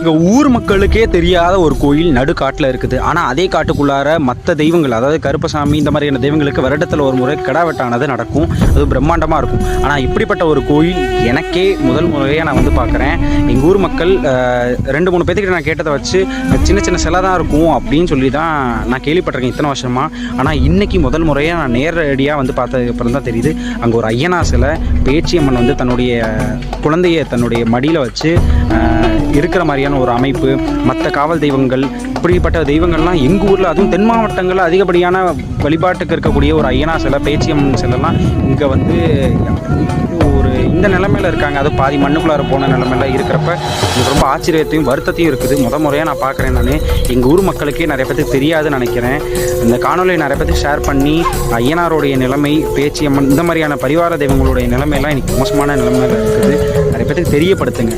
இங்கே ஊர் மக்களுக்கே தெரியாத ஒரு கோயில் நடுக்காட்டில் இருக்குது. ஆனால் அதே காட்டுக்குள்ளார மற்ற தெய்வங்கள் அதாவது கருப்பசாமி இந்த மாதிரியான தெய்வங்களுக்கு வருடத்தில் ஒரு முறை கிடா வெட்டானது நடக்கும். அது பிரம்மாண்டமாக இருக்கும். ஆனால் இப்படிப்பட்ட ஒரு கோயில் எனக்கே முதல் முறையாக நான் வந்து பார்க்குறேன் எங்கள் ஊர் மக்கள் ரெண்டு மூணு பேர்த்துக்கிட்ட நான் கேட்டதை வச்சு சின்ன சின்ன சிலை தான் இருக்கும் அப்படின்னு சொல்லி தான் நான் கேள்விப்பட்டிருக்கேன் இத்தனை வருஷமாக ஆனால் இன்றைக்கி முதல் முறையாக நான் நேரடியாக வந்து பார்த்ததுக்கு அப்புறம் தான் தெரியுது. அங்கே ஒரு ஐயனா சிலை பேச்சியம்மன் வந்து தன்னுடைய குழந்தைய தன்னுடைய மடியில் வச்சு இருக்கிற மாதிரியான ஒரு அமைப்பு மற்ற காவல் தெய்வங்கள் இப்படிப்பட்ட தெய்வங்கள்லாம் எங்கள் ஊரில் அதுவும் தென் மாவட்டங்களில் அதிகப்படியான வழிபாட்டுக்கு இருக்கக்கூடிய ஒரு ஐயனா சிலை பேச்சியம்மன் சிலைலாம் இங்கே வந்து ஒரு இந்த நிலமையில் இருக்காங்க. அது பாதி மண்ணுக்குள்ளார போன நிலமையில இருக்கிறப்ப எனக்கு ரொம்ப ஆச்சரியத்தையும் வருத்தத்தையும் இருக்குது. முத முறையாக நான் பார்க்குறேன் நான். எங்கள் ஊர் மக்களுக்கே நிறைய பேருக்கு தெரியாதுன்னு நினைக்கிறேன். இந்த காணொலியை நிறைய பேருக்கு ஷேர் பண்ணி ஐயனாருடைய நிலைமை பேச்சியம்மன் இந்த மாதிரியான பரிவார தெய்வங்களுடைய நிலைமையெல்லாம் இன்றைக்கி மோசமான நிலைமையில் இருக்குது. நிறைய பேருக்கு தெரியப்படுத்துங்க.